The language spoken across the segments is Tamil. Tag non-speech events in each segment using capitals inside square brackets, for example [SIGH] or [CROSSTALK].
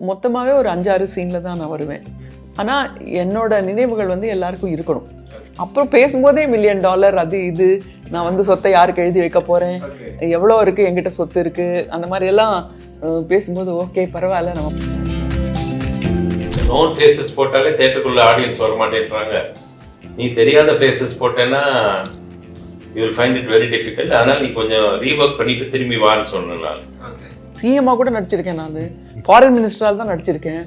மொத்தமாகவே ஒரு அஞ்சாறு சீனில் தான் நான் வருவேன். ஆனால் என்னோட நினைவுகள் வந்து எல்லாருக்கும் இருக்கணும். அப்புறம் பேசும்போதே மில்லியன் டாலர் அது இது நான் வந்து சொத்தை யாருக்கு எழுதி வைக்க போகிறேன் எவ்வளோ இருக்குது என்கிட்ட சொத்து இருக்குது அந்த மாதிரி எல்லாம் அஹ், பேசும்போது ஓகே பரவாயில்ல நம்ம நோன் ஃபேஸஸ் போட்டாலே தேட்டருக்குள்ள ஆடியன்ஸ் வர மாட்டேன்றாங்க. நீ தெரியாத ஃபேஸஸ் போட்டேன்னா you will find it very difficult அதனால நீ கொஞ்சம் ரீஒர்க் பண்ணிட்டு திரும்பி வான்னு சொன்னேன் நான். சிஎம்மாக கூட நடிச்சிருக்கேன் நான். ஃபாரின் மினிஸ்டரால் தான் நடிச்சிருக்கேன்.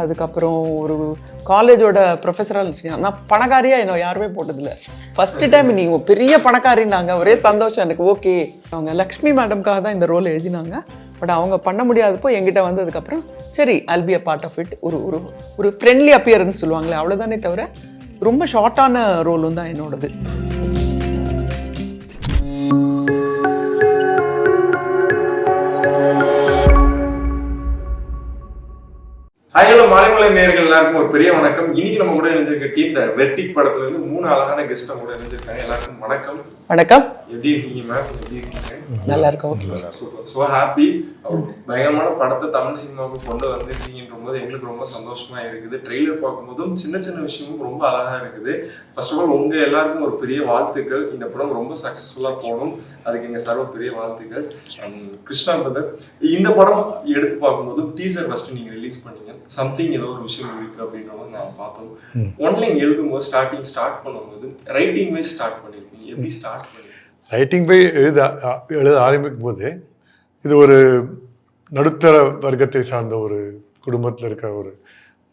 அதுக்கப்புறம் ஒரு காலேஜோட ப்ரொஃபஸராக நடிச்சிருக்கேன். நான் பணக்காரியாக என்ன யாருமே போட்டதில்ல. ஃபஸ்ட்டு டைம் நீ பெரிய பணக்காரின்னாங்க. ஒரே சந்தோஷம். எனக்கு ஓகே அவங்க லக்ஷ்மி மேடம்காக தான் இந்த ரோல் எழுதினாங்க. பட் அவங்க பண்ண முடியாதப்போ எங்கிட்ட வந்ததுக்கப்புறம் சரி I'll be a part of it ஒரு ஒரு ஒரு ஃப்ரெண்ட்லி அப்பியரன்ஸ் சொல்லுவாங்களே அவ்வளோதானே தவிர ரொம்ப ஷார்ட்டான ரோலும் தான் என்னோடது. ஹலோ நேர்கள் எல்லாருக்கும் ஒரு பெரிய வணக்கம். இன்னைக்கு நம்ம கூட இணைஞ்சிருக்க டீம் த படத்துல இருந்து மூணு அழகான கெஸ்ட் நம்ம கூட இணைஞ்சிருக்காங்க. எல்லாருக்கும் வணக்கம். வணக்கம். எப்படி இருக்கீங்க மேம் எப்படி இருக்கீங்க நல்லா இருக்கும் சூப்பர் ஸோ ஹாப்பி பயங்கரமான படத்தை தமிழ் சினிமாவுக்கு கொண்டு வந்திருக்கீங்கன்ற போது எங்களுக்கு ரொம்ப சந்தோஷமா இருக்குது. ட்ரெய்லர் பார்க்கும்போதும் சின்ன சின்ன விஷயமும் ரொம்ப அழகா இருக்குது. ஃபர்ஸ்ட் ஆஃப் ஆல் உங்க எல்லாருக்கும் ஒரு பெரிய வாழ்த்துக்கள். இந்த படம் ரொம்ப சக்சஸ்ஃபுல்லா போகணும். அதுக்கு எங்க சர்வ பெரிய வாழ்த்துக்கள். அண்ட் கிருஷ்ணா பிரதர் இந்த படம் எடுத்து பார்க்கும்போது டீசர் ஃபர்ஸ்ட் நீங்க ரிலீஸ் பண்ணீங்க. சம்திங் ஏதோ ஒரு விஷயம் இருக்கு அப்படின்ற மாதிரி நான் பார்த்தோம். ஒன்லைன் எழுதும்போது ஸ்டார்டிங் ஸ்டார்ட் பண்ணும்போது ரைட்டிங் வைஸ் ஸ்டார்ட் பண்ணிருக்கீங்க. எப்படி ஸ்டார்ட் பண்ணீங்க? ரைட்டிங் போய் எழுத எழுத ஆரம்பிக்கும் போது இது ஒரு நடுத்தர வர்க்கத்தை சார்ந்த ஒரு குடும்பத்தில் இருக்கிற ஒரு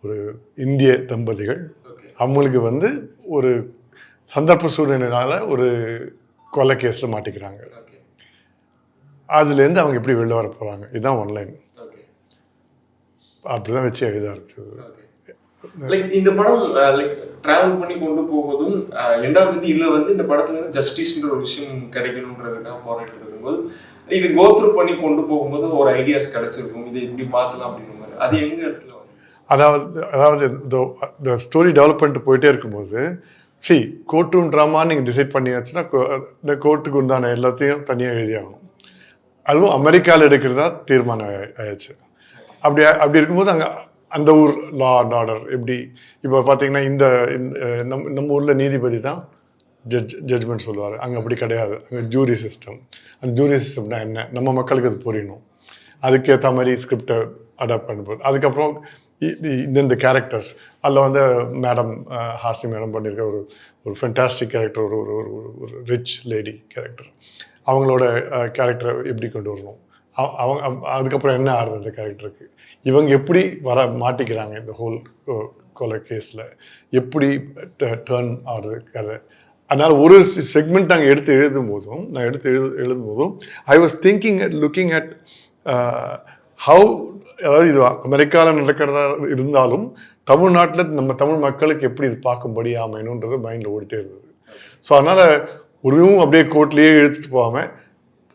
ஒரு இந்திய தம்பதிகள். அவங்களுக்கு வந்து ஒரு சந்தர்ப்ப சூழ்நிலைனால ஒரு கொலை கேஸில் மாட்டிக்கிறாங்க. அதுலேருந்து அவங்க எப்படி வெளில வர போகிறாங்க இதுதான் ஒன்லைன் அப்படி தான் வச்சு எழுத ஆரம்பிச்சது லைக் இந்த படம் லைக் டிராவல் பண்ணி கொண்டு போவதும் ரெண்டாவது வந்து இதுல வந்து இந்த படத்துல ஜஸ்டிஸ்ன்ற ஒரு விஷயம் கிடைக்கணுன்றதுக்காக போராட்டு இருக்கும்போது இது கோத்ரூ பண்ணி கொண்டு போகும்போது ஒரு ஐடியாஸ் கிடைச்சிருக்கும். இதை இப்படி மாத்தலாம் அப்படின்ற மாதிரி. அது எங்க இடத்துல அதாவது அதாவது இந்த ஸ்டோரி டெவலப் பண்ணிட்டு போயிட்டே இருக்கும்போது சி கோர்ட் ரூம் ட்ராமான்னு நீங்கள் டிசைட் பண்ணியாச்சுன்னா இந்த கோர்ட்டுக்கு உண்டான எல்லாத்தையும் தனியாக எழுதியாகணும் அதுவும் அமெரிக்காவில் எடுக்கிறதா தீர்மானம் ஆயி- ஆயாச்சு அப்படி அப்படி இருக்கும்போது அங்கே அந்த ஊர் லா அண்ட் ஆர்டர் எப்படி? இப்போ பார்த்தீங்கன்னா இந்த இந்த, நம் நம்ம ஊரில் நீதிபதி தான் ஜட்ஜ் ஜட்ஜ்மெண்ட் சொல்லுவார். அங்கே அப்படி கிடையாது. அங்கே ஜூரி சிஸ்டம் அந்த ஜூரி சிஸ்டம்னா என்ன? நம்ம மக்களுக்கு அது புரியணும். அதுக்கேற்ற மாதிரி ஸ்கிரிப்டை அடாப்ட் பண்ணும்போது அதுக்கப்புறம் இந்தந்த கேரக்டர்ஸ் அதில் வந்து மேடம் ஹாசி மேடம் பண்ணியிருக்க ஒரு ஒரு ஃபென்டாஸ்டிக் கேரக்டர் ஒரு ஒரு ஒரு ஒரு ரிச் லேடி கேரக்டர் அவங்களோட கேரக்டரை எப்படி கொண்டு வரணும்? அவ- அவங்க அதுக்கப்புறம் என்ன ஆறுது அந்த கேரக்டருக்கு இவங்க எப்படி வர மாட்டிக்கிறாங்க இந்த ஹோல் uh, கொலை கேஸில் எப்படி டேர்ன் ஆகுது கதை? அதனால் ஒரு செக்மெண்ட் நாங்கள் எடுத்து எழுதும் போதும் நான் எடுத்து எழுது எழுதும் போதும் I was thinking looking at how அதாவது இது அமெரிக்காவில் நடக்கிறதா இருந்தாலும் தமிழ்நாட்டில் நம்ம தமிழ் மக்களுக்கு எப்படி இது பார்க்கும்படி அமையணுன்றது மைண்டில் ஓடிட்டே இருந்தது. ஸோ அதனால் ஒருவும் அப்படியே கோர்ட்லேயே இழுத்துட்டு போகாமல்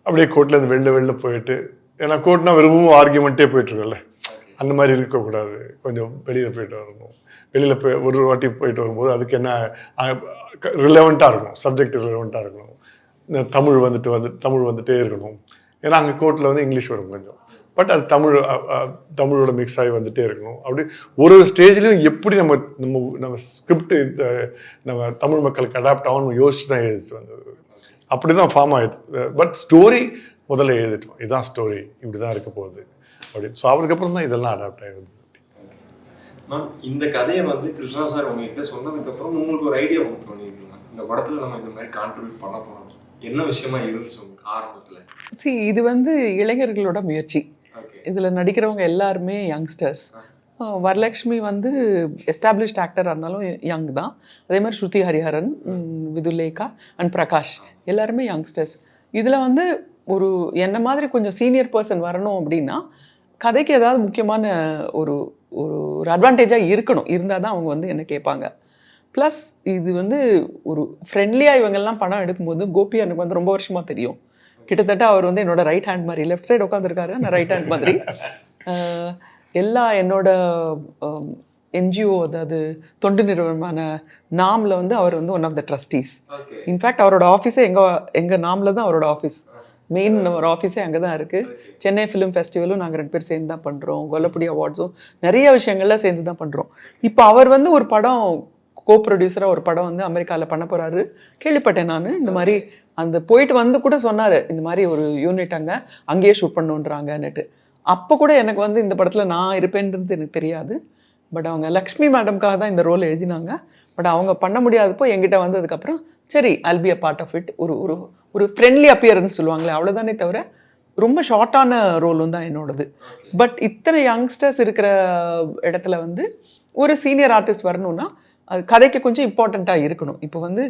அப்படியே கோர்ட்டில் இருந்து வெளில வெளில போயிட்டு ஏன்னா கோர்ட்னா வெறும் ஆர்கியூமெண்ட்டே போயிட்டுருக்கோம்ல அந்த மாதிரி இருக்கக்கூடாது. கொஞ்சம் வெளியில் போயிட்டு வரணும். வெளியில் போய் ஒரு வாட்டி போயிட்டு வரும்போது அதுக்கு என்ன ரிலவெண்ட்டாக இருக்கணும். சப்ஜெக்ட் ரிலவெண்ட்டாக இருக்கணும். இந்த தமிழ் வந்துட்டு வந்து தமிழ் வந்துட்டே இருக்கணும். ஏன்னா அங்கே கோர்ட்டில் வந்து இங்கிலீஷ் வரும் கொஞ்சம். பட் அது தமிழ் தமிழோட மிக்ஸ் ஆகி வந்துட்டே இருக்கணும். அப்படி ஒரு ஒரு ஸ்டேஜ்லையும் எப்படி நம்ம நம்ம நம்ம ஸ்கிரிப்ட் நம்ம தமிழ் மக்களுக்கு அடாப்ட் ஆகணும் யோசிச்சு தான் எழுதிட்டு வந்தது. அப்படி தான் ஃபார்ம் ஆகிடுது பட் ஸ்டோரி முதல்ல எழுதிட்டோம். இதுதான் ஸ்டோரி இப்படி தான் இருக்க போகுது. அப்படின்னு. ஸோ அதுக்கப்புறம் தான் இதெல்லாம் அடாப்ட் ஆகுது மேம் இந்த கதையை வந்து கிருஷ்ணா சார் உங்ககிட்ட சொன்னதுக்கு அப்புறம் உங்களுக்கு ஒரு ஐடியா ஒன்று பண்ணிருக்கலாம் இந்த படத்துல நம்ம இந்த மாதிரி கான்ட்ரிபியூட் பண்ண போறோம். என்ன விஷயமா இருந்துச்சு உங்களுக்கு ஆரம்பத்துல சி இது வந்து இளைஞர்களோட முயற்சி. ஓகே இதில் நடிக்கிறவங்க எல்லாருமே யங்ஸ்டர்ஸ் வரலக்ஷ்மி வந்து எஸ்டாப்ளிஷ்ட் ஆக்டராக இருந்தாலும் யங் தான். அதே மாதிரி ஸ்ருதி ஹரிஹரன் விதுலேகா அண்ட் பிரகாஷ். எல்லாருமே யங்ஸ்டர்ஸ் இதில் வந்து ஒரு என்ன மாதிரி கொஞ்சம் சீனியர் பர்சன் வரணும் அப்படின்னா கதைக்கு ஏதாவது முக்கியமான ஒரு ஒரு ஒரு அட்வான்டேஜாக இருக்கணும். இருந்தால் தான் அவங்க வந்து என்ன கேட்பாங்க. ப்ளஸ் இது வந்து ஒரு ஃப்ரெண்ட்லியாக இவங்கெல்லாம் படம் எடுக்கும்போது கோபி எனக்கு வந்து ரொம்ப வருஷமாக தெரியும். கிட்டத்தட்ட அவர் வந்து என்னோட ரைட் ஹேண்ட் மாதிரி லெஃப்ட் சைடு உட்காந்துருக்காரு நான் ரைட் ஹேண்ட் மாதிரி. எல்லா என்னோட என்ஜிஓ அதாவது தொண்டு நிறுவனமான நாமில் வந்து அவர் வந்து one of the trustees in fact அவரோட ஆஃபீஸே எங்கள் எங்கள் நாமில் தான் அவரோட ஆஃபீஸ் மெயின் ஒரு ஆஃபீஸே அங்கே தான் இருக்குது சென்னை ஃபிலிம் ஃபெஸ்டிவலும் நாங்கள் ரெண்டு பேர் சேர்ந்து தான் பண்ணுறோம் கொல்லப்படி அவார்ட்ஸும் நிறைய விஷயங்கள்லாம் சேர்ந்து தான் பண்ணுறோம் இப்போ அவர் வந்து ஒரு படம் கோ ப்ரொடியூசராக ஒரு படம் வந்து அமெரிக்காவில் பண்ண போகிறாரு கேள்விப்பட்டேன் நான். இந்த மாதிரி அந்த போயிட்டு வந்து கூட சொன்னார். இந்த மாதிரி ஒரு யூனிட் அங்கே அங்கேயே ஷூட் பண்ணுன்றாங்கன்னுட்டு. அப்போ கூட எனக்கு வந்து இந்த படத்தில் நான் இருப்பேன்றது எனக்கு தெரியாது. பட் அவங்க லக்ஷ்மி மேடம்காக தான் இந்த ரோல் எழுதினாங்க. பட் அவங்க பண்ண முடியாதப்போ என்கிட்ட வந்ததுக்கப்புறம் சரி I'll be a part of it ஒரு ஒரு ஒரு ஃப்ரெண்ட்லி அப்பியரன்ஸ் சொல்லுவாங்களே அவ்வளோதானே தவிர ரொம்ப ஷார்ட்டான ரோலும் தான் என்னோடது. பட் இத்தனை யங்ஸ்டர்ஸ் இருக்கிற இடத்துல வந்து ஒரு சீனியர் ஆர்டிஸ்ட் வரணும்னா அது கதைக்கு கொஞ்சம் இம்பார்ட்டண்ட்டாக இருக்கணும். இப்போ வந்து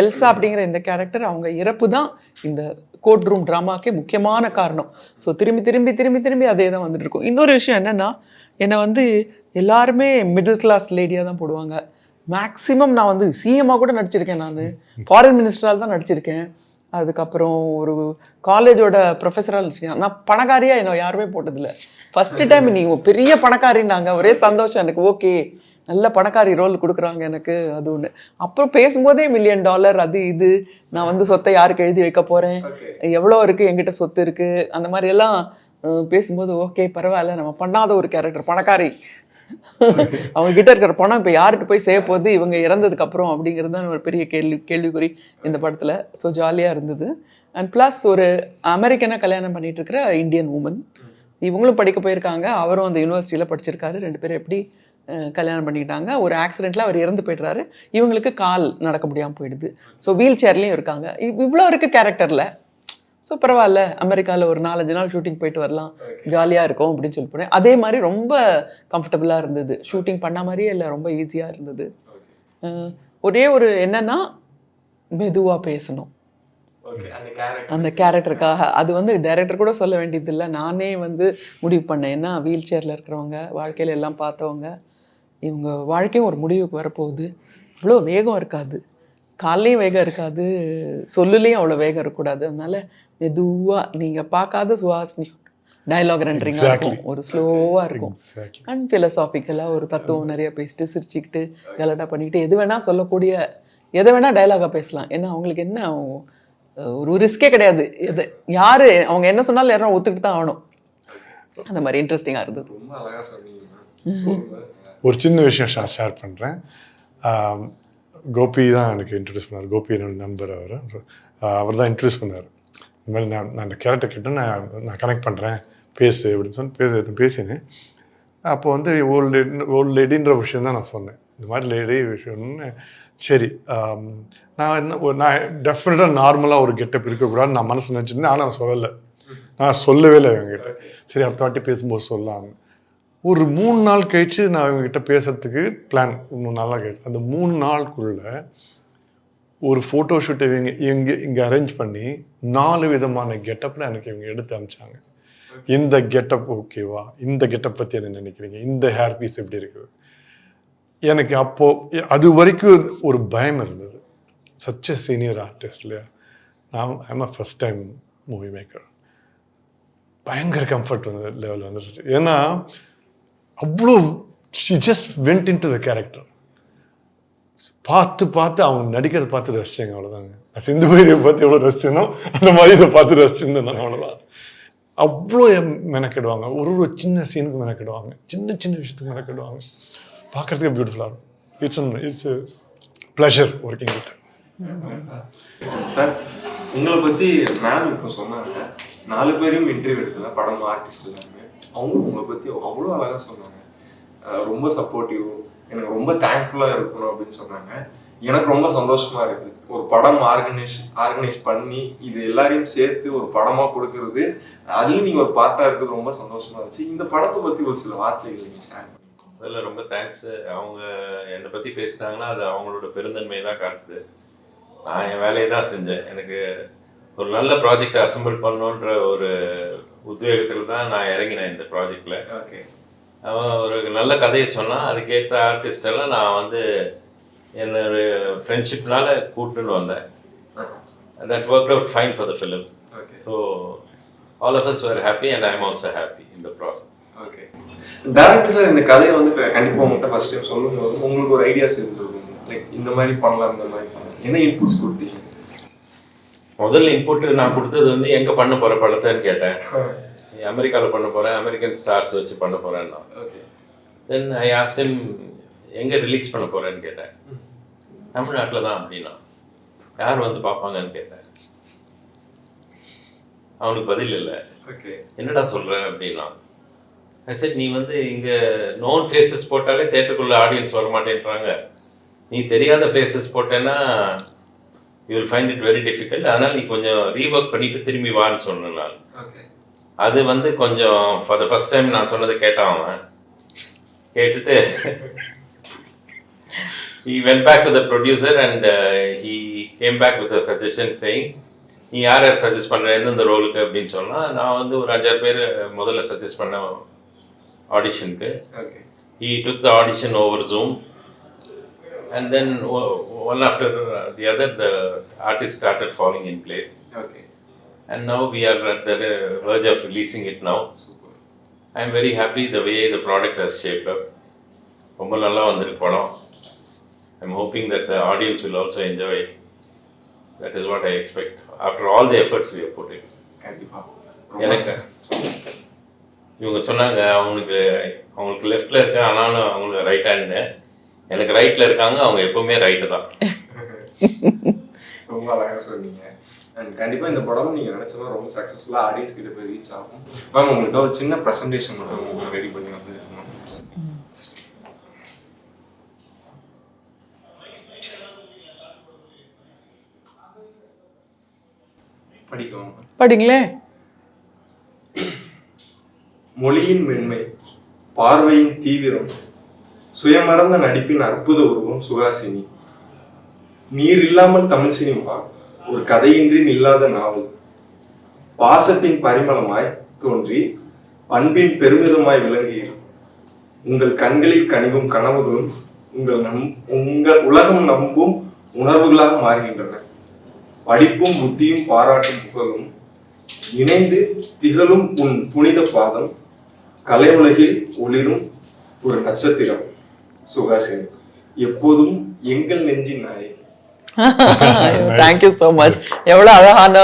எல்சா அப்படிங்கிற இந்த கேரக்டர் அவங்க இறப்பு தான் இந்த கோர்ட் ரூம் ட்ராமாக்கே முக்கியமான காரணம். ஸோ திரும்பி திரும்பி திரும்பி திரும்பி அதே தான் வந்துட்டு இருக்கும். இன்னொரு விஷயம் என்னென்னா என்னை வந்து எல்லாருமே மிடில் கிளாஸ் லேடியாக தான் போடுவாங்க. மேக்ஸிமம் நான் வந்து சிஎம்மாக கூட நடிச்சிருக்கேன் நான். ஃபாரின் மினிஸ்டரால் தான் நடிச்சிருக்கேன். அதுக்கப்புறம் ஒரு காலேஜோட ப்ரொஃபஸராக நடிச்சிருக்கேன். நான் பணக்காரியாக என்னை யாருமே போட்டதில்ல. ஃபஸ்ட்டு டைம் நீ பெரிய பணக்காரின்னாங்க. ஒரே சந்தோஷம். எனக்கு ஓகே நல்ல பணக்காரி ரோல் கொடுக்குறாங்க எனக்கு. அது ஒன்று அப்புறம் பேசும்போதே மில்லியன் டாலர் அது இது. நான் வந்து சொத்தை யாருக்கு எழுதி வைக்க போகிறேன் எவ்வளோ இருக்குது என்கிட்ட சொத்து இருக்குது அந்த மாதிரி எல்லாம் அஹ், பேசும்போது ஓகே பரவாயில்ல. நம்ம பண்ணாத ஒரு கேரக்டர் பணக்காரி. [LAUGHS] அவங்க கிட்ட இருக்கிற பணம் இப்போ யார்கிட்ட போய் சேர போகுது? இவங்க இறந்ததுக்கு அப்புறம் அப்படிங்கிறது தான் ஒரு பெரிய கேள்வி கேள்விக்குறி இந்த படத்தில். ஸோ ஜாலியாக இருந்தது. அண்ட் ப்ளஸ் ஒரு அமெரிக்கனாக கல்யாணம் பண்ணிட்டு இருக்கிற இந்தியன் உமன் இவங்களும் படிக்க போயிருக்காங்க. அவரும் அந்த யூனிவர்சிட்டியில் படிச்சிருக்காரு. ரெண்டு பேரும் எப்படி கல்யாணம் பண்ணிக்கிட்டாங்க. ஒரு ஆக்சிடெண்ட்டில் அவர் இறந்து போயிடுறாரு. இவங்களுக்கு கால் நடக்க முடியாமல் போயிடுது. ஸோ வீல் சேர்லேயும் இருக்காங்க இவ்வளோ இருக்குது கேரக்டரில் ஸோ பரவாயில்ல. அமெரிக்காவில் ஒரு நாலஞ்சு நாள் ஷூட்டிங் போயிட்டு வரலாம். ஜாலியாக இருக்கும் அப்படின்னு சொல்லி போனேன். அதே மாதிரி ரொம்ப கம்ஃபர்டபுளாக இருந்தது. ஷூட்டிங் பண்ண மாதிரியே இல்லை ரொம்ப ஈஸியாக இருந்தது. ஒரே ஒரு என்னன்னா மெதுவாக பேசணும். அந்த கேரக்டருக்காக அது வந்து டைரக்டர் கூட சொல்ல வேண்டியதில்லை. நானே வந்து முடிவு பண்ணேன். ஏன்னா வீல் சேரில் இருக்கிறவங்க வாழ்க்கையில் எல்லாம் பார்த்தவங்க இவங்க வாழ்க்கையும் ஒரு முடிவுக்கு வரப்போகுது. இவ்வளோ வேகம் இருக்காது. கால்லையும் வேகம் இருக்காது சொல்லுலேயும் அவ்வளோ வேகம் இருக்கக்கூடாது. அதனால மெதுவாக நீங்கள் பார்க்காத சுவாசினி டயலாக் ரெண்டரிங்காக இருக்கும். ஒரு ஸ்லோவாக இருக்கும். அண்ட் ஃபிலசாபிக்கலாக ஒரு தத்துவம் நிறைய பேசிட்டு சிரிச்சுக்கிட்டு கலட்டா பண்ணிக்கிட்டு எது வேணால் சொல்லக்கூடிய எதை வேணால் டயலாகாக பேசலாம். ஏன்னா அவங்களுக்கு என்ன ஒரு ரிஸ்கே கிடையாது. எது யார் அவங்க என்ன சொன்னாலும் யாரும் ஒத்துக்கிட்டு தான் ஆகணும். அந்த மாதிரி இன்ட்ரெஸ்டிங்காக இருந்தது. ஒரு சின்ன விஷயம் ஷேர் ஷேர் பண்ணுறேன் கோபி தான் எனக்கு இன்ட்ரடியூஸ் பண்ணார். கோபி என்னோட நண்பர் அவர். அவர் தான் இன்ட்ரடியூஸ் பண்ணார். இந்த மாதிரி நான் நான் இந்த கேரக்டர் கிட்ட நான் நான் கனெக்ட் பண்ணுறேன் பேசு அப்படின்னு சொல்லி பேச பேசினேன். அப்போ வந்து ஓல்டு ஓல்டு லேடின்ற விஷயம் தான் நான் சொன்னேன். இந்த மாதிரி லேடி விஷயம்னு சரி நான் என்ன நான் டெஃபினட்டாக நார்மலாக ஒரு கெட்டப் இருக்கக்கூடாது நான் மனசு நினச்சிருந்தேன். ஆனால் நான் சொல்லலை. நான் சொல்லவே இல்லை இவங்ககிட்ட சரி அடுத்த வாட்டி பேசும்போது சொல்லலாம் ஒரு மூணு நாள் கழிச்சு நான் இவங்ககிட்ட பேசுறதுக்கு பிளான் மூணு நாளாக கழிச்சு. அந்த மூணு நாளுக்குள்ள ஒரு ஃபோட்டோ ஷூட் இவங்க இங்கே இங்கே அரேஞ்ச் பண்ணி நாலு விதமான கெட்டப்பில் எனக்கு இவங்க எடுத்து அமிச்சாங்க இந்த கெட்டப் ஓகேவா இந்த கெட்டப் பற்றி என்ன நினைக்கிறீங்க? இந்த ஹேர் பீஸ் எப்படி இருக்குது? எனக்கு அப்போது அது வரைக்கும் ஒரு பயம் இருந்தது. சச் எ சீனியர் ஆர்டிஸ்ட் இல்லையா? நான் I'm a first time movie maker பயங்கர கம்ஃபர்ட் வந்து லெவல் வந்துருச்சு. ஏன்னா அவ்வளோ she just went in to the character பார்த்து பார்த்து அவங்க நடிக்கிறத பார்த்து ரசிச்சேங்க அவ்வளோதாங்க நான் சிந்து பைரியை பார்த்து எவ்வளோ ரசிச்சேனோ அந்த மாதிரி இதை பார்த்து ரசிச்சிருந்தேன் நான் அவ்வளோதான் அவ்வளோ மெனக்கிடுவாங்க. ஒரு ஒரு சின்ன சீனுக்கு மெனக்கிடுவாங்க. சின்ன சின்ன விஷயத்துக்கு மெனக்கிடுவாங்க. பார்க்கறதுக்கே பியூட்டிஃபுல்லாக இருக்கும். It's it's pleasure working with sir உங்களை பற்றி மேம் இப்போ சொன்னாங்க. நாலு பேரும் இன்டர்வியூ எடுக்கல படம் ஆர்டிஸ்ட் எல்லாருமே. அவங்களும் உங்களை பத்தி அவ்வளோ அழகா சொன்னாங்க. ரொம்ப சப்போர்ட்டிவ் எனக்கு ரொம்ப தேங்க்ஃபுல்லாக இருக்கணும் அப்படின்னு சொன்னாங்க. எனக்கு ரொம்ப சந்தோஷமா இருக்குது ஒரு படம் ஆர்கனைஸ் ஆர்கனைஸ் பண்ணி இது எல்லாரையும் சேர்த்து ஒரு படமா கொடுக்கறது அதுலயும் நீங்க ஒரு பார்ட்டா இருக்கிறது ரொம்ப சந்தோஷமா இருந்துச்சு. இந்த படத்தை பத்தி ஒரு சில வார்த்தைகள் நீங்க ஷேர் பண்ணுங்க. அதில் ரொம்ப தேங்க்ஸ் அவங்க என்னை பத்தி பேசுனாங்கன்னா அது அவங்களோட பெருந்தன்மையை தான் காட்டுது. நான் என் வேலையை தான் செஞ்சேன். எனக்கு ஒரு நல்ல ப்ராஜெக்ட் அசெம்பிள் பண்ணணுன்ற ஒரு உத்வேகத்தில் தான் நான் இறங்கினேன் இந்த ப்ராஜெக்டில் ஓகே அவன் ஒரு நல்ல கதையை சொன்னான். அதுக்கேற்ற ஆர்டிஸ்ட் எல்லாம் நான் வந்து என்னுடைய ஃப்ரெண்ட்ஷிப்னால கூட்டுன்னு வந்தேன். That work out fine for the film okay so all of us were happy and I am also happy இந்த ப்ராசஸ் ஓகே டேரக்டர் சார் இந்த கதையை வந்து இப்ப கண்டிப்பா உங்கள்கிட்ட ஃபர்ஸ்ட் டைம் சொல்லும்போது உங்களுக்கு ஒரு ஐடியாஸ் இருந்திருக்கும். லைக் இந்த மாதிரி பண்ணலாம் இந்த மாதிரி பண்ணலாம். என்ன இன்புட்ஸ் கொடுத்தீங்க? முதல் இன்புட் நான் கொடுத்தது வந்து எங்க பண்ண போற படத்தைன்னு கேட்டேன். அமெரிக்காவில் பண்ண போறேன் அமெரிக்கன் ஸ்டார்ஸ் வச்சு பண்ண போறேன்னா. தென் ஐ ஆஸ்ட் him எங்க ரிலீஸ் பண்ண போறேன்னு கேட்டேன். தமிழ்நாட்டில் தான் அப்படின்னா. யார் வந்து பார்ப்பாங்கன்னு கேட்டேன். அவனுக்கு பதில் இல்லை. என்னடா சொல்ற? அப்படின்னா. Said நீ வந்து இங்க நோன் ஃபேஸஸ் போட்டாலே தேட்டருக்குள்ள ஆடியன்ஸ் வர மாட்டேன்றாங்க நீ தெரியாத ஃபேஸஸ் போட்டேன்னா you will find it very difficult அதனால நீ கொஞ்சம் ரீஒர்க் பண்ணிட்டு திரும்பி வான்னு சொன்னேன் நான். அது வந்து கொஞ்சம் ஃபார் த ஃபர்ஸ்ட் டைம் நான் சொன்னதை கேட்டான் அவன். கேட்டுட்டு he went back to the producer and uh, he came back with a suggestion saying நீ யார் யார் சஜஸ்ட் பண்ற எந்தெந்த ரோலுக்கு அப்படின்னு சொன்னா நான் வந்து ஒரு அஞ்சாறு பேர் முதல்ல சஜஸ்ட் பண்ண ஆடிஷனுக்கு he took the audition over Zoom. and then o- one after the other the artist started falling in place okay and now we are at the verge of releasing it now super I am very happy the way the product has shaped up. ரொம்ப நல்லா வந்திருக்கு படம் I'm hoping that the audience will also enjoy that is what I expect after all the efforts we put it கண்டிப்பா எனக்கு இவங்க சொன்னாங்க அவங்களுக்கு அவங்களுக்கு லெஃப்ட்ல இருக்க ஆனாலும் அவங்களுக்கு ரைட் ஹேண்டு எனக்கு ரைட்ல இருக்காங்க அவங்க எப்பவுமே ரைட்டு தான். ரொம்ப அழகா சொன்னீங்க. அண்ட் கண்டிப்பா இந்த படம் நீங்க நினைச்ச மாதிரி ரொம்ப சக்சஸ்ஃபுல்லா ஆடியன்ஸ் கிட்ட போய் ரீச் ஆகும். மேம் உங்களுக்கு ஒரு சின்ன பிரசன்டேஷன் மட்டும் ரெடி பண்ணி வந்து படிக்கலாம் படிங்களேன் மொழியின் மென்மை பார்வையின் தீவிரம் சுயமறந்த நடிப்பின் அற்புத உருவம் சுகாசினி. நீர் இல்லாமல் தமிழ் சினிமா ஒரு கதையின்றி நில்லாத நாவல். பாசத்தின் பரிமளமாய் தோன்றி அன்பின் பெருமிதமாய் விளங்குகிறது உங்கள் கண்களில் கனிவும் கனவுகளும் உங்கள் நம் உங்கள் உலகம் நம்பும் உணர்வுகளாக மாறுகின்றன. படிப்பும் புத்தியும் பாராட்டும் புகழும் இணைந்து திகழும் உன் புனித பாதம். கலை உலகில் ஒளிரும் ஒரு நட்சத்திரம். சுகாசினி எப்போதும் எங்கள் நெஞ்சின் நாய். தேங்க்யூ ஸோ மச் எவ்வளோ அழகான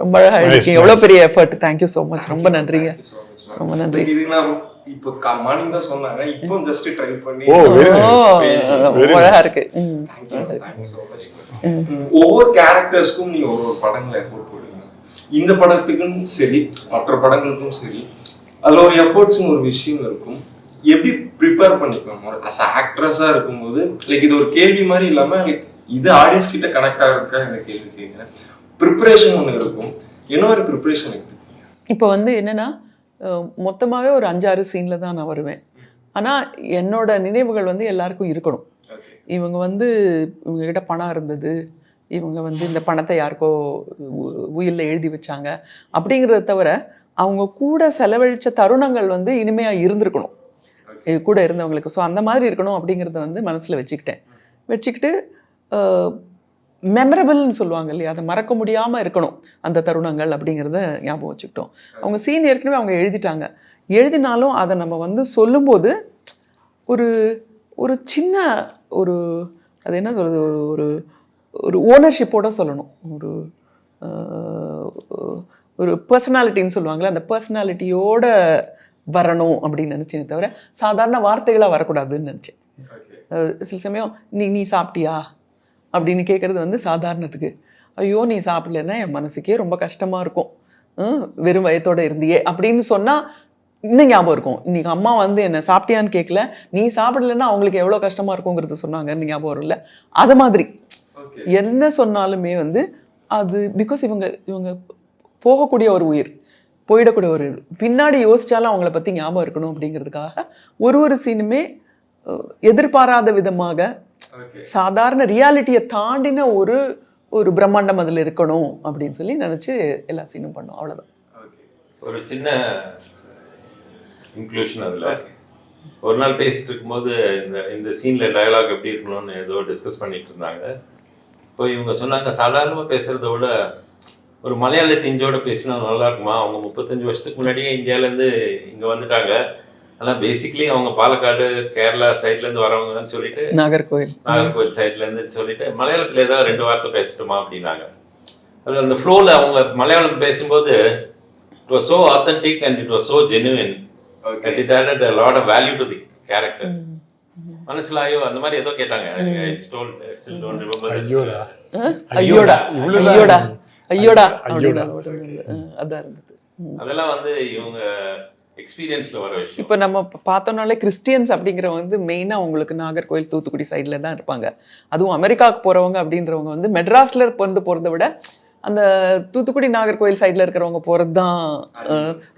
ரொம்ப அழகா எழுதிருக்கீங்க எவ்வளோ பெரிய எஃபர்ட் தேங்க்யூ ஸோ மச் ரொம்ப நன்றிங்க. Thank you so much, ma'am. ரொம்ப நன்றி. இது நான் இப்போ மார்னிங் தான் சொன்னாங்க. இப்போ ஜஸ்ட் ட்ரை பண்ணி ஓ வெரி ஓ ரொம்ப Very அழகா இருக்கு. ம். Thank you, thank you so much. ம், ஒவ்வொரு கேரக்டர்ஸ்க்கும் நீங்க ஒரு படங்களை எஃபோர்ட் போடுவீங்க. இந்த படத்துக்கும் சரி மற்ற படங்களுக்கும் சரி அதுல ஒரு எஃபோர்ட்ஸ்னு ஒரு விஷயம் இருக்கும். எப்படி ப்ரிப்பேர் பண்ணிக்கணும்? ஒரு அஸ் ஆக்ட்ரஸா இருக்கும்போது லைக் இது ஒரு கேள்வி மாதிரி இல்லாம லைக் இது ஆடியன்ஸ் கிட்ட கனெக்ட் ஆகிறதுக்காக இந்த கேள்வி கேட்கிறேன். ப்ரிப்பரேஷன் ஒன்று இருக்கும். என்ன மாதிரி ப்ரிப்பரேஷன் எடுத்துக்கீங்க? இப்போ வந்து என்னன்னா அஹ், மொத்தமாவே ஒரு அஞ்சாறு சீன்ல தான் நான் வருவேன். ஆனா என்னோட நினைவுகள் வந்து எல்லாருக்கும் இருக்கணும். இவங்க வந்து இவங்க கிட்ட பணம் இருந்தது. இவங்க வந்து இந்த பணத்தை யாருக்கோ உ- உயில்ல எழுதி வச்சாங்க. அப்படிங்கிறத தவிர அவங்க கூட செலவழிச்ச தருணங்கள் வந்து இனிமையா இருந்திருக்கணும். கூட இருந்தவங்களுக்கு. ஸோ அந்த மாதிரி இருக்கணும் அப்படிங்கிறத வந்து மனசில் வச்சுக்கிட்டேன். வச்சுக்கிட்டு மெமரபிள்னு சொல்லுவாங்க இல்லையா? அதை மறக்க முடியாமல் இருக்கணும் அந்த தருணங்கள் அப்படிங்கிறத ஞாபகம் வச்சுக்கிட்டோம். அவங்க சீன் ஏற்கனவே அவங்க எழுதிட்டாங்க. எழுதினாலும் அதை நம்ம வந்து சொல்லும்போது ஒரு ஒரு சின்ன ஒரு அது என்ன சொல்றது? ஒரு ஒரு ஓனர்ஷிப்போடு ஓனர்ஷிப்போட சொல்லணும். ஒரு ஒரு பர்சனாலிட்டின்னு சொல்லுவாங்களே அந்த பர்சனாலிட்டியோட வரணும் அப்படின்னு நினச்சேனே தவிர சாதாரண வார்த்தைகளாக வரக்கூடாதுன்னு நினச்சேன். சில சமயம் நீ நீ சாப்பிட்டியா? அப்படின்னு கேட்குறது வந்து சாதாரணத்துக்கு. ஐயோ நீ சாப்பிடலன்னா என் மனசுக்கே ரொம்ப கஷ்டமாக இருக்கும். வெறும் வயத்தோட இருந்தியே. அப்படின்னு சொன்னால் இன்னும் ஞாபகம் இருக்கும். இன்னைக்கு அம்மா வந்து என்ன சாப்பிட்டியான்னு கேட்கல நீ சாப்பிடலன்னா அவங்களுக்கு எவ்வளோ கஷ்டமாக இருக்குங்கிறது சொன்னாங்கன்னு ஞாபகம் வரும்ல? அது மாதிரி. என்ன சொன்னாலுமே வந்து அது பிகாஸ் இவங்க இவங்க போகக்கூடிய ஒரு உயிர். போயிடக்கூடிய ஒரு. பின்னாடி யோசிச்சாலும் அவங்கள பற்றி ஞாபகம் இருக்கணும் அப்படிங்கிறதுக்காக ஒரு ஒரு சீனுமே எதிர்பாராத விதமாக ஓகே சாதாரண ரியாலிட்டியை தாண்டின ஒரு ஒரு பிரம்மாண்டம் அதில் இருக்கணும் அப்படின்னு சொல்லி நினச்சி எல்லா சீனும் பண்ணோம். அவ்வளோதான் ஓகே ஒரு சின்ன இன்க்ளூஷன் அதில். ஒரு நாள் பேசிட்டு இருக்கும்போது இந்த இந்த சீனில் டயலாக் எப்படி இருக்கணும்னு ஏதோ டிஸ்கஸ் பண்ணிட்டு இருந்தாங்க. இப்போ இவங்க சொன்னாங்க சாதாரணமாக பேசுகிறத விட ஒரு மலையாள டிஞ்சோட பேசினா நல்லா இருக்குமா? அவங்க முப்பத்தஞ்சு வருஷத்துக்கு முன்னாடியே இந்தியாவிலேருந்து இங்கே வந்துட்டாங்க. ஆனால் பேசிக்லி அவங்க பாலக்காடு கேரளா சைட்லேருந்து வரவங்கன்னு சொல்லிட்டு நாகர்கோவில். நாகர்கோவில் சைட்லேருந்து சொல்லிட்டு மலையாளத்தில் ஏதாவது ரெண்டு வார்த்தை பேசட்டுமா அப்படின்னாங்க. அது அந்த ஃப்ளோவில் அவங்க மலையாளம் பேசும்போது it was so authentic and it was so genuine that it added a lot of value to the character மனசுல ஐயோ அந்த மாதிரி ஏதோ கேட்டாங்க. don't remember. that. ஐயோடா. ஐயோடா. ஐயோடா. ஐயோடா ஐயோடா. அதான் இருந்தது. அதெல்லாம் வந்து இவங்க எக்ஸ்பீரியன்ஸ்ல வர விஷயம். இப்போ நம்ம பார்த்தோம்னாலே கிறிஸ்டியன்ஸ் அப்படிங்கிறவங்க வந்து மெயினாக உங்களுக்கு நாகர்கோயில் தூத்துக்குடி சைடில் தான் இருப்பாங்க. அதுவும் அமெரிக்காவுக்கு போகிறவங்க அப்படின்றவங்க வந்து மெட்ராஸில் வந்து போகிறத விட அந்த தூத்துக்குடி நாகர்கோயில் சைடில் இருக்கிறவங்க போகிறது தான்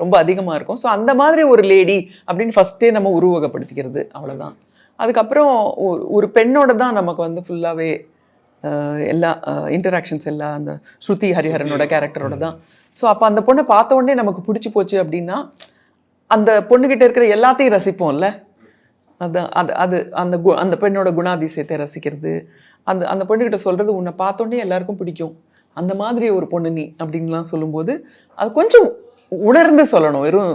ரொம்ப அதிகமாக இருக்கும். ஸோ அந்த மாதிரி ஒரு லேடி அப்படின்னு ஃபஸ்ட்டே நம்ம உருவகப்படுத்திக்கிறது. அவ்வளோதான் அதுக்கப்புறம் ஒரு ஒரு பெண்ணோட தான் நமக்கு வந்து ஃபுல்லாகவே எல்லா இன்டராக்ஷன்ஸ் எல்லாம் அந்த ஸ்ருதி ஹரிஹரனோட கேரக்டரோட தான். ஸோ அப்போ அந்த பொண்ணை பார்த்த உடனே நமக்கு பிடிச்சி போச்சு அப்படின்னா அந்த பொண்ணுகிட்ட இருக்கிற எல்லாத்தையும் ரசிப்போம்ல. அதான் அது அது அந்த கு அந்த பெண்ணோட குணாதிசயத்தை ரசிக்கிறது. அந்த அந்த பொண்ணுகிட்ட சொல்கிறது உன்னை பார்த்தோன்னே எல்லாருக்கும் பிடிக்கும். அந்த மாதிரி ஒரு பொண்ணு நீ அப்படின்லாம் சொல்லும்போது அது கொஞ்சம் உணர்ந்து சொல்லணும். வெறும்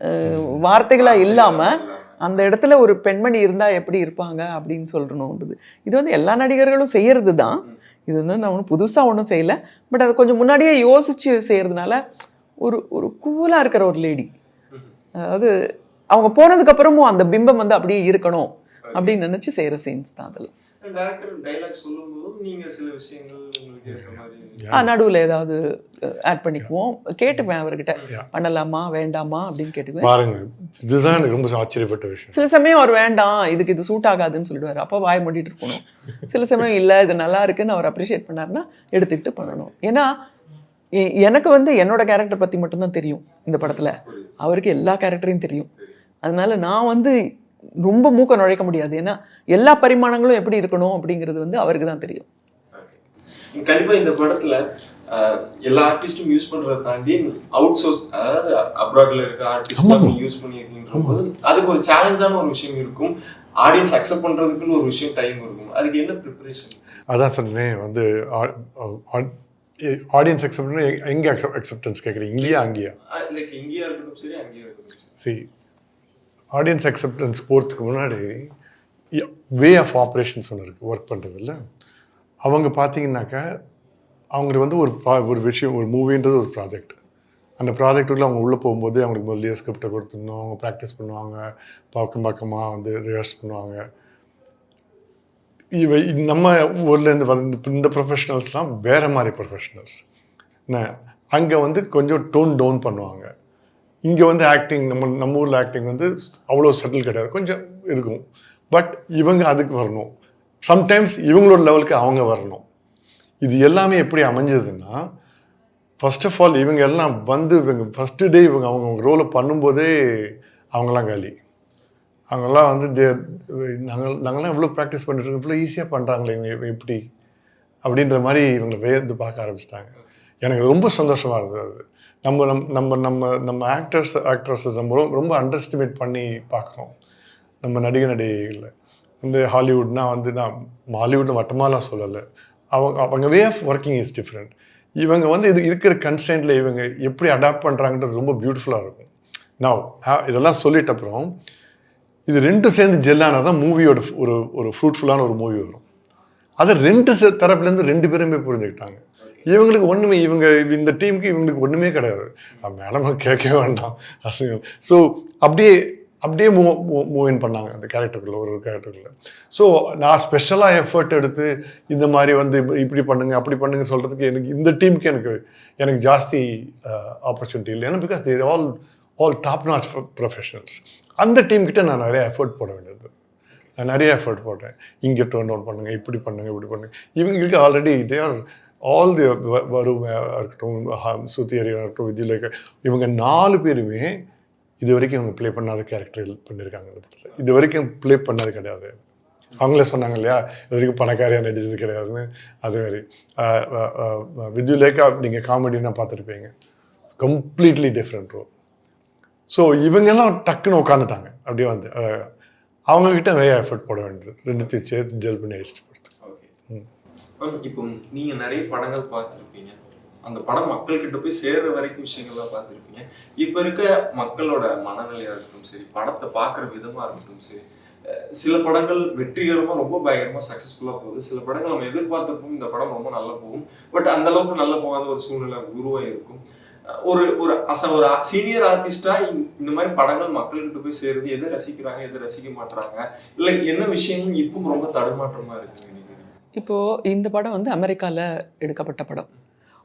அஹ், வார்த்தைகளா இல்லாமல் அந்த இடத்துல ஒரு பெண்மணி இருந்தால் எப்படி இருப்பாங்க அப்படின்னு சொல்லணுன்றது இது வந்து எல்லா நடிகர்களும் செய்கிறது தான் இது வந்து நான் ஒன்றும் புதுசாக ஒன்றும் செய்யலை. பட் அதை கொஞ்சம் முன்னாடியே யோசித்து செய்கிறதுனால ஒரு ஒரு கூலாக இருக்கிற ஒரு லேடி அதாவது அவங்க போனதுக்கப்புறமும் அந்த பிம்பம் வந்து அப்படியே இருக்கணும் அப்படின்னு நினச்சி செய்கிற சீன்ஸ் தான் அதில். டேரக்டர் டைலாக் சொல்லும்போதும் நீங்க சில விஷயங்கள் உங்களுக்கு ஏற்ற மாதிரி ஆ நடுவில் ஏதாவது ஆட் பண்ணிக்குவோம். கேட்டுப்பேன் அவர்கிட்ட. பண்ணலாமா வேண்டாமா அப்படின்னு கேட்டுக்குவேன். பாருங்க இதுதான் எனக்கு ரொம்ப ஆச்சரியப்பட்ட விஷயம். சில சமயம் அவர் வேண்டாம் இதுக்கு இது சூட் ஆகாதுன்னு சொல்லிடுவார். அப்போ வாய் மூடிட்டு இருக்கணும். சில சமயம் இல்லை இது நல்லா இருக்குன்னு அவர் அப்ரிஷியேட் பண்ணாருன்னா எடுத்துக்கிட்டு பண்ணணும். ஏன்னா எனக்கு வந்து என்னோட கேரக்டர் பற்றி மட்டும்தான் தெரியும் இந்த படத்தில். அவருக்கு எல்லா கேரக்டரையும் தெரியும். அதனால நான் வந்து ரொம்ப மூக்க நுழைக்க முடியாது. ஏன்னா எல்லா பரிமாணங்களும் எப்படி இருக்கணும் அப்படிங்கிறது வந்து அவருக்கு தான் தெரியும். கண்டிப்பா இந்த படத்துல எல்லா ஆர்டிஸ்டும் யூஸ் பண்றதை தாண்டி அவுட் சோர்ஸ் அதாவது அப்ராட்ல இருக்க ஆர்டிஸ்ட் யூஸ் பண்ணியிருக்கீன்ற போது அதுக்கு ஒரு சேலஞ்சான ஒரு விஷயம் இருக்கும். ஆடியன்ஸ் அக்செப்ட் பண்றதுக்குன்னு ஒரு விஷயம் டைம் இருக்கும். அதுக்கு என்ன ப்ரிப்பரேஷன் அதான் சொன்னேன் வந்து ஆடியன்ஸ் அக்செப்ட் எங்கே அக்செப்டன்ஸ் கேட்குறீங்க இங்கேயா அங்கேயா? லைக் இங்கேயா இருக்கட்டும் சரி அங்கேயா இருக்கட்டும் சரி. ஆடியன்ஸ் அக்செப்டன்ஸ் போகிறதுக்கு முன்னாடி வே ஆஃப் ஆப்ரேஷன்ஸ் ஒன்று இருக்குது ஒர்க் பண்ணுறதில்ல அவங்க பார்த்தீங்கன்னாக்கா அவங்களுக்கு வந்து ஒரு பா ஒரு விஷயம் ஒரு மூவின்றது ஒரு ப்ராஜெக்ட் அந்த ப்ராஜெக்ட்டுக்குள்ள அவங்க உள்ளே போகும்போது அவங்களுக்கு முதல்லயே ஸ்கிரிப்டை கொடுத்துடணும் அவங்க ப்ராக்டிஸ் பண்ணுவாங்க பக்கம் பக்கமாக வந்து ரிஹர்ஸ் பண்ணுவாங்க. இவை நம்ம ஊர்லேருந்து வர இந்த ப்ரொஃபஷனல்ஸ்லாம் வேறு மாதிரி ப்ரொஃபஷனல்ஸ் என்ன அங்கே வந்து கொஞ்சம் டோன் டவுன் பண்ணுவாங்க. இங்கே வந்து ஆக்டிங் நம்ம நம்ம ஊரில் ஆக்டிங் வந்து அவ்வளோ செட்டில் கிடையாது. கொஞ்சம் இருக்கும். பட் இவங்க அதுக்கு வரணும். சம்டைம்ஸ் இவங்களோட லெவலுக்கு அவங்க வரணும். இது எல்லாமே எப்படி அமைஞ்சதுன்னா ஃபர்ஸ்ட் ஆஃப் ஆல் இவங்க எல்லாம் வந்து இவங்க ஃபஸ்ட்டு டே இவங்க அவங்க ரோலை பண்ணும்போதே அவங்களாம் காலி. அவங்கெல்லாம் வந்து தே நாங்கள் நாங்கள்லாம் எவ்வளோ ப்ராக்டிஸ் பண்ணிட்டு இவ்வளோ ஈஸியாக பண்ணுறாங்களே இவங்க எப்படி? அப்படின்ற மாதிரி இவங்களை வியந்து பார்க்க ஆரம்பிச்சிட்டாங்க. எனக்கு ரொம்ப சந்தோஷமாக இருந்தது அது. நம்ம நம் நம்ம நம்ம நம்ம ஆக்டர்ஸ் ஆக்ட்ரஸஸ் நம்ம ரொம்ப அண்டர்ஸ்டிமேட் பண்ணி பார்க்குறோம். நம்ம நடிகை நடிகைகளில். இந்த ஹாலிவுட்னா வந்து நான் ஹாலிவுட்னு மட்டமாலாம் சொல்லலை. அவங்க அவங்க way of working is different இவங்க வந்து இது இருக்கிற கன்ஸ்டன்ட்டில் இவங்க எப்படி அடாப்ட் பண்ணுறாங்கன்றது ரொம்ப பியூட்டிஃபுல்லாக இருக்கும். நான் இதெல்லாம் சொல்லிட்ட அப்புறம் இது ரெண்டு சேர்ந்து ஜெல்லானால் தான் மூவியோட ஒரு ஒரு ஃப்ரூட்ஃபுல்லான ஒரு மூவி வரும். அதை ரெண்டு தரப்புலேருந்து ரெண்டு பேருமே புரிஞ்சுக்கிட்டாங்க. இவங்களுக்கு ஒன்றுமே இவங்க இந்த டீமுக்கு இவங்களுக்கு ஒன்றுமே கிடையாது. மேடம் கேட்கவே வேண்டாம். அசிங்கம். ஸோ அப்படியே அப்படியே மூவ் மூவ் இன் பண்ணாங்க. அந்த கேரக்டருக்குள்ள ஒரு கேரக்டருக்குள்ள ஸோ நான் ஸ்பெஷலாக எஃபர்ட் எடுத்து இந்த மாதிரி வந்து இப்படி பண்ணுங்க அப்படி பண்ணுங்க சொல்கிறதுக்கு எனக்கு இந்த டீமுக்கு எனக்கு எனக்கு ஜாஸ்தி ஆப்பர்ச்சுனிட்டி இல்லை. ஏன்னா because they all all top not professionals அந்த டீம்கிட்ட நான் நிறைய எஃபர்ட் போட வேண்டியது. நான் நிறைய எஃபர்ட் போட்டேன். இங்கே டர்ன் டவுன் பண்ணுங்கள் இப்படி பண்ணுங்க இப்படி பண்ணுங்க. இவங்களுக்கு already they are all the வருமையாக இருக்கட்டும் சுத்தி ஹரியா இருக்கட்டும் வித்யுலேகா இவங்க நாலு பேருமே இது வரைக்கும் இவங்க ப்ளே பண்ணாத கேரக்டர் பண்ணியிருக்காங்க இந்த படத்தில். இது வரைக்கும் ப்ளே பண்ணது கிடையாது. அவங்களே சொன்னாங்க இல்லையா இது வரைக்கும் பணக்காரியாக நடிச்சது கிடையாதுன்னு. அது மாதிரி. வித்யுலேகா நீங்கள் காமெடினா பார்த்துருப்பீங்க. கம்ப்ளீட்லி டிஃப்ரெண்ட் ரோல் ஸோ இவங்கெல்லாம் டக்குன்னு உட்காந்துட்டாங்க அப்படியே வந்து அவங்கக்கிட்ட நிறைய எஃபர்ட் போட வேண்டியது. ரெண்டுத்தையும் சேர்த்து ஜெல் பண்ணி அடிச்சுட்டு இப்போ நீங்க நிறைய படங்கள் பார்த்துருப்பீங்க. அந்த படம் மக்கள்கிட்ட போய் சேர்ற வரைக்கும் விஷயங்கள்லாம் பார்த்துருப்பீங்க. இப்போ இருக்க மக்களோட மனநிலையாக இருக்கட்டும் சரி படத்தை பார்க்குற விதமாக இருக்கட்டும் சரி சில படங்கள் வெற்றிகரமாக ரொம்ப பயங்கரமாக சக்ஸஸ்ஃபுல்லாக போகுது. சில படங்கள் நம்ம எதிர்பார்த்தப்பவும் இந்த படம் ரொம்ப நல்லா போகும். பட் அந்த அளவுக்கு நல்லா போகாத ஒரு சூழ்நிலை உருவாக இருக்கும். ஒரு ஒரு அச ஒரு சீனியர் ஆர்டிஸ்டா இந்த மாதிரி படங்கள் மக்கள்கிட்ட போய் சேருது எதை ரசிக்கிறாங்க எதை ரசிக்க மாட்றாங்க? இல்லை என்ன விஷயங்கள் இப்போ ரொம்ப தடுமாற்றமா இருக்கு இப்போது இந்த படம் வந்து அமெரிக்காவில் எடுக்கப்பட்ட படம்.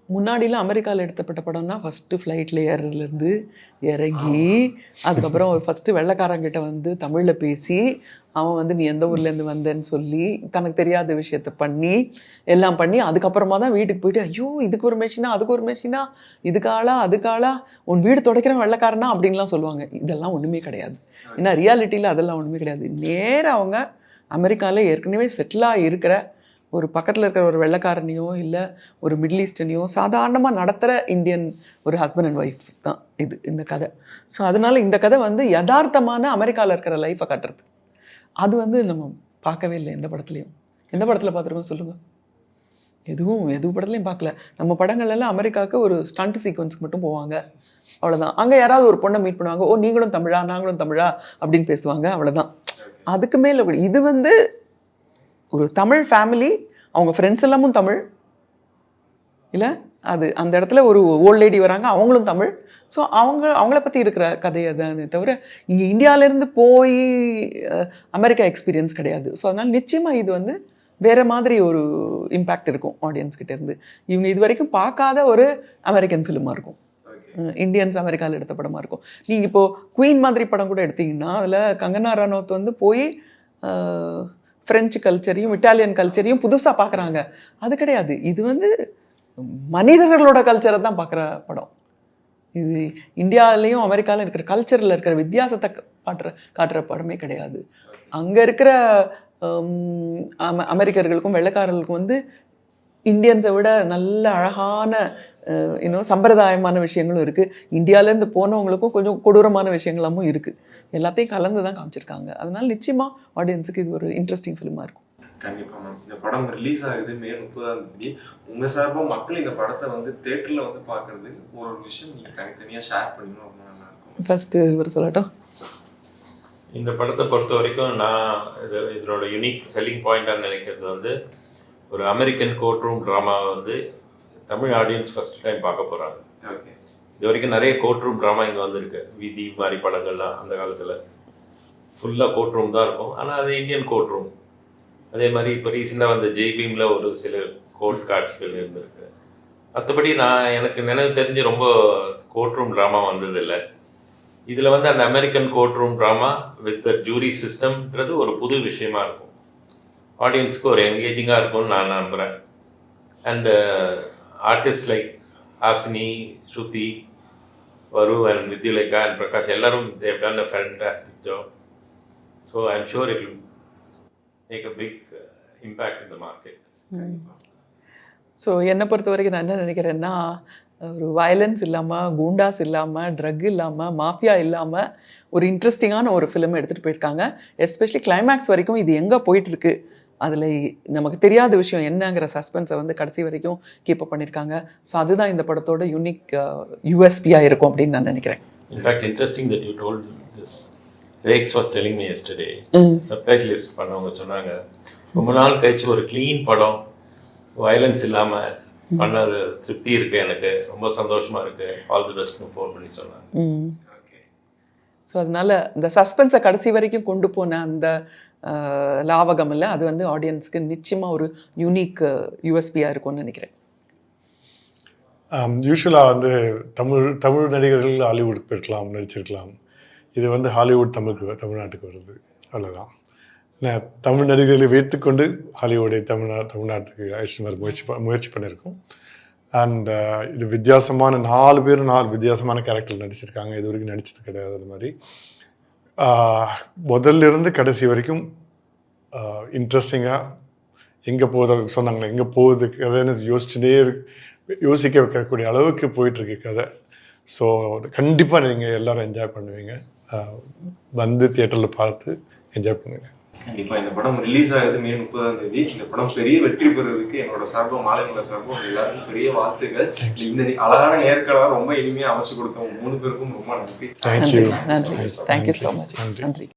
முன்னாடிலாம் அமெரிக்காவில் எடுத்தப்பட்ட படம்னா ஃபஸ்ட்டு ஃப்ளைட்டில் ஏறுறதுலேருந்து இறங்கி அதுக்கப்புறம் ஒரு ஃபஸ்ட்டு வெள்ளைக்காரங்கிட்ட வந்து தமிழில் பேசி அவன் வந்து நீ எந்த ஊர்லேருந்து வந்தேன்னு சொல்லி தனக்கு தெரியாத விஷயத்த பண்ணி எல்லாம் பண்ணி அதுக்கப்புறமா தான் வீட்டுக்கு போயிட்டு ஐயோ இதுக்கு ஒரு மெஷினா அதுக்கு ஒரு மெஷினா இதுக்காளா அதுக்காளா உன் வீடு துடைக்கிற வெள்ளைக்காரனா? அப்படின்லாம் சொல்லுவாங்க. இதெல்லாம் ஒன்றுமே கிடையாது. ஏன்னா ரியாலிட்டியில் அதெல்லாம் ஒன்றுமே கிடையாது. நேராக அவங்க அமெரிக்காவில் ஏற்கனவே செட்டிலாக இருக்கிற ஒரு பக்கத்தில் இருக்கிற ஒரு வெள்ளைக்காரனையோ இல்லை ஒரு மிடில் ஈஸ்டர்னையோ சாதாரணமாக நடத்துகிற இந்தியன் ஒரு ஹஸ்பண்ட் அண்ட் ஒய்ஃப் தான் இது இந்த கதை. ஸோ அதனால இந்த கதை வந்து யதார்த்தமான அமெரிக்காவில் இருக்கிற லைஃப்பை காட்டுறது. அது வந்து நம்ம பார்க்கவே இல்லை எந்த படத்துலையும். எந்த படத்தில் பார்த்துருக்கோம் சொல்லுங்கள் எதுவும் எது படத்துலையும் பார்க்கல. நம்ம படங்கள் எல்லாம் அமெரிக்காவுக்கு ஒரு ஸ்டண்ட் சீக்வன்ஸ்க்கு மட்டும் போவாங்க. அவ்வளோதான் அங்கே யாராவது ஒரு பொண்ணை மீட் பண்ணுவாங்க ஓ நீங்களும் தமிழா நாங்களும் தமிழா? அப்படின்னு பேசுவாங்க அவ்வளோதான் அதுக்கு மேலே இது வந்து ஒரு தமிழ் ஃபேமிலி அவங்க ஃப்ரெண்ட்ஸ் எல்லாமும் தமிழ். இல்லை? அது அந்த இடத்துல ஒரு ஓல்ட் லேடி வராங்க அவங்களும் தமிழ். ஸோ அவங்க அவங்கள பற்றி இருக்கிற கதை அதானே தவிர இங்கே இந்தியாவிலேருந்து போய் அமெரிக்கா எக்ஸ்பீரியன்ஸ் கிடையாது. ஸோ அதனால் நிச்சயமாக இது வந்து வேறு மாதிரி ஒரு இம்பேக்ட் இருக்கும் ஆடியன்ஸ் கிட்ட இருந்து. இவங்க இது வரைக்கும் பார்க்காத ஒரு அமெரிக்கன் ஃபிலிமாக இருக்கும். இந்தியன்ஸ் அமெரிக்காவில் எடுத்த படமாக இருக்கும். நீங்கள் இப்போது குயின் மாதிரி படம் கூட எடுத்தீங்கன்னா அதில் கங்கனா ரனோத் வந்து போய் ஃப்ரெஞ்சு கல்ச்சரையும் இட்டாலியன் கல்ச்சரையும் புதுசாக பார்க்குறாங்க அது கிடையாது. இது வந்து மனிதர்களோட கல்ச்சரை தான் பார்க்குற படம். இது இந்தியாவிலையும் அமெரிக்காவிலும் இருக்கிற கல்ச்சரில் இருக்கிற வித்தியாசத்தை காட்டுற காட்டுற படமே கிடையாது. அங்கே இருக்கிற அமெரிக்கர்களுக்கும் வெள்ளைக்காரர்களுக்கும் வந்து இந்தியன்ஸை விட நல்ல அழகான இன்னும் சம்பிரதாயமான விஷயங்களும் இருக்குது இந்தியாவிலேருந்து போனவங்களுக்கும் கொஞ்சம் கொடூரமான விஷயங்களாமும் இருக்குது எல்லாத்தையும் கலந்து தான் காமிச்சிருக்காங்க. அதனால நிச்சயமாக ஆடியன்ஸுக்கு இது ஒரு இன்ட்ரெஸ்டிங் ஃபிலிமாக இருக்கும். கண்டிப்பா மேம் இந்த படம் ரிலீஸ் ஆகுது மே முப்பதாம் தேதி. உங்க சார்பா மக்கள் இந்த படத்தை வந்து தேட்டர்ல வந்து பாக்குறது ஒரு ஒரு விஷயம் நீங்க தனித்தனியா ஷேர் பண்ணணும் ரொம்ப ஃபஸ்ட்டு இவர் சொல்லட்டும். இந்த படத்தை பொறுத்த வரைக்கும் நான் இது இதனோட யூனிக் செல்லிங் பாயிண்டாக நினைக்கிறது வந்து ஒரு அமெரிக்கன் கோர்ட் ரூம் ட்ராமாவை வந்து தமிழ் ஆடியன்ஸ் ஃபர்ஸ்ட் டைம் பார்க்க போகிறாங்க இது வரைக்கும் நிறைய கோர்ட் ரூம் ட்ராமா இங்கே வந்திருக்கு. விதி மாதிரி படங்கள்லாம் அந்த காலத்தில். ஃபுல்லாக கோர்ட் ரூம் தான் இருக்கும். ஆனால் அது இந்தியன் கோர்ட் ரூம் அதே மாதிரி இப்போ ரீசெண்டாக வந்த ஜெய் பீமில் ஒரு சில கோர்ட் காட்சிகள் இருந்திருக்கு. மற்றபடி நான் எனக்கு நினைவு தெரிஞ்சு ரொம்ப கோர்ட் ரூம் ட்ராமா வந்ததில்லை. இதில் வந்து அந்த American court room drama with the jury சிஸ்டம்ன்றது ஒரு புது விஷயமா இருக்கும். ஆடியன்ஸ்க்கு ஒரு என்கேஜிங்காக இருக்கும்னு நான் நம்புகிறேன் and artist like Hasini Shruti வரு அண்ட் வித்யுலேகா அண்ட் பிரகாஷ் எல்லோரும் they've done a fantastic job so I am sure it will make a big impact in the market so என்னை பொறுத்த வரைக்கும் நான் என்ன நினைக்கிறேன்னா ஒரு வயலன்ஸ் இல்லாமல் கூண்டாஸ் இல்லாமல் ட்ரக் இல்லாமல் மாஃபியா இல்லாமல் ஒரு இன்ட்ரெஸ்டிங்கான ஒரு ஃபிலிம் எடுத்துகிட்டு போயிருக்காங்க. எஸ்பெஷலி கிளைமேக்ஸ் வரைக்கும் இது எங்கே போயிட்டுருக்கு அதில் நமக்கு தெரியாத விஷயம் என்னங்கிற சஸ்பென்ஸை வந்து கடைசி வரைக்கும் கீப் அப் பண்ணியிருக்காங்க ஸோ அதுதான் இந்த படத்தோட யூனிக் யூஎஸ்பியாக இருக்கும் அப்படின்னு நான் நினைக்கிறேன். In fact, interesting that you told this. Rex was telling me yesterday. சப்டைட்டிலிஸ்ட் பண்ணவங்க சொன்னாங்க. ரொம்ப நாள் கழிச்சு ஒரு க்ளீன் படம் வயலன்ஸ் இல்லாம பண்ணது திருப்தி இருக்கு எனக்கு. ரொம்ப சந்தோஷமா இருக்கு. ஆல் தி பெஸ்ட்னு ஃபோன் பண்ணி சொன்னாங்க. ஓகே ஸோ அதனால இந்த சஸ்பென்ஸை கடைசி வரைக்கும் கொண்டு போன அந்த லாவகம் இல்லை அது வந்து ஆடியன்ஸ்க்கு நிச்சயமாக ஒரு யூனிக் யூஎஸ்பியாக இருக்கும்னு நினைக்கிறேன். யூஸ்வலாக வந்து தமிழ் தமிழ் நடிகர்கள் ஹாலிவுட் போயிருக்கலாம் நடிச்சிருக்கலாம். இது வந்து ஹாலிவுட் தமிழுக்கு தமிழ்நாட்டுக்கு வருது. அவ்வளோதான் தமிழ் நடிகர்களை வைத்துக்கொண்டு ஹாலிவுடை தமிழ்நா தமிழ்நாட்டுக்கு அழைச்சிட்டு வர முயற்சி முயற்சி பண்ணியிருக்கோம். அண்ட் இது வித்தியாசமான நாலு பேரும் நாலு வித்தியாசமான கேரக்டர் நடிச்சிருக்காங்க. இது வரைக்கும் நடிச்சது கிடையாது அந்த மாதிரி. முதல்ல இருந்து கடைசி வரைக்கும் இன்ட்ரெஸ்டிங்காக எங்கே போகுது சொன்னாங்களே எங்கே போகுது கதைன்னு யோசிச்சுட்டே யோசிக்க வைக்கக்கூடிய அளவுக்கு போயிட்டுருக்கு கதை. ஸோ கண்டிப்பாக நீங்கள் எல்லாரும் என்ஜாய் பண்ணுவீங்க. வந்து தியேட்டரில் பார்த்து என்ஜாய் பண்ணுங்கள் கண்டிப்பா. இந்த படம் ரிலீஸ் ஆகுது மே முப்பதாம் தேதி. இந்த படம் பெரிய வெற்றி பெறுவதற்கு என்னோட சார்பும் மாலைமலை சார்பும் உங்க எல்லாருக்கும் பெரிய வாழ்த்துக்கள். இந்த அழகான நேர்காணலாம் ரொம்ப இனிமையா அமைச்சு கொடுத்தவங்க மூணு பேருக்கும் ரொம்ப நன்றி. தேங்க்யூ நன்றி. தேங்க்யூ ஸோ மச் நன்றி நன்றி.